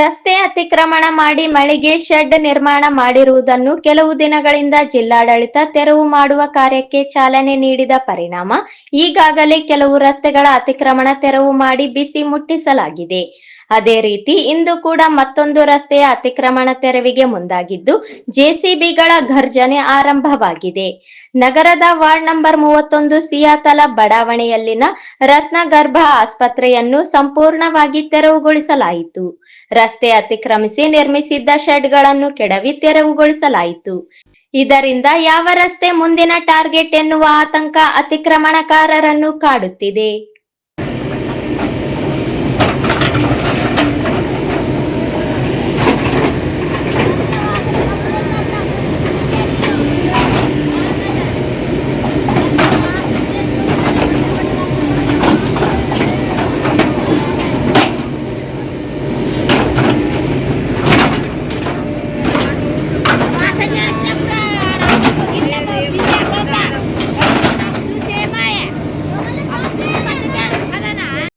ರಸ್ತೆ ಅತಿಕ್ರಮಣ ಮಾಡಿ ಮಳಿಗೆ ಶೆಡ್ ನಿರ್ಮಾಣ ಮಾಡಿರುವುದನ್ನು ಕೆಲವು ದಿನಗಳಿಂದ ಜಿಲ್ಲಾಡಳಿತ ತೆರವು ಮಾಡುವ ಕಾರ್ಯಕ್ಕೆ ಚಾಲನೆ ನೀಡಿದ ಪರಿಣಾಮ, ಈಗಾಗಲೇ ಕೆಲವು ರಸ್ತೆಗಳ ಅತಿಕ್ರಮಣ ತೆರವು ಮಾಡಿ ಬಿಸಿ ಮುಟ್ಟಿಸಲಾಗಿದೆ. ಅದೇ ರೀತಿ ಇಂದು ಕೂಡ ಮತ್ತೊಂದು ರಸ್ತೆಯ ಅತಿಕ್ರಮಣ ತೆರವಿಗೆ ಮುಂದಾಗಿದ್ದು ಜೆಸಿಬಿಗಳ ಘರ್ಜನೆ ಆರಂಭವಾಗಿದೆ. ನಗರದ ವಾರ್ಡ್ ನಂಬರ್ ಮೂವತ್ತೊಂದು ಸಿಯಾತಲ ಬಡಾವಣೆಯಲ್ಲಿನ ರತ್ನಗರ್ಭ ಆಸ್ಪತ್ರೆಯನ್ನು ಸಂಪೂರ್ಣವಾಗಿ ತೆರವುಗೊಳಿಸಲಾಯಿತು. ರಸ್ತೆ ಅತಿಕ್ರಮಿಸಿ ನಿರ್ಮಿಸಿದ್ದ ಶೆಡ್ಗಳನ್ನು ಕೆಡವಿ ತೆರವುಗೊಳಿಸಲಾಯಿತು. ಇದರಿಂದ ಯಾವ ರಸ್ತೆ ಮುಂದಿನ ಟಾರ್ಗೆಟ್ ಎನ್ನುವ ಆತಂಕ ಅತಿಕ್ರಮಣಕಾರರನ್ನು ಕಾಡುತ್ತಿದೆ.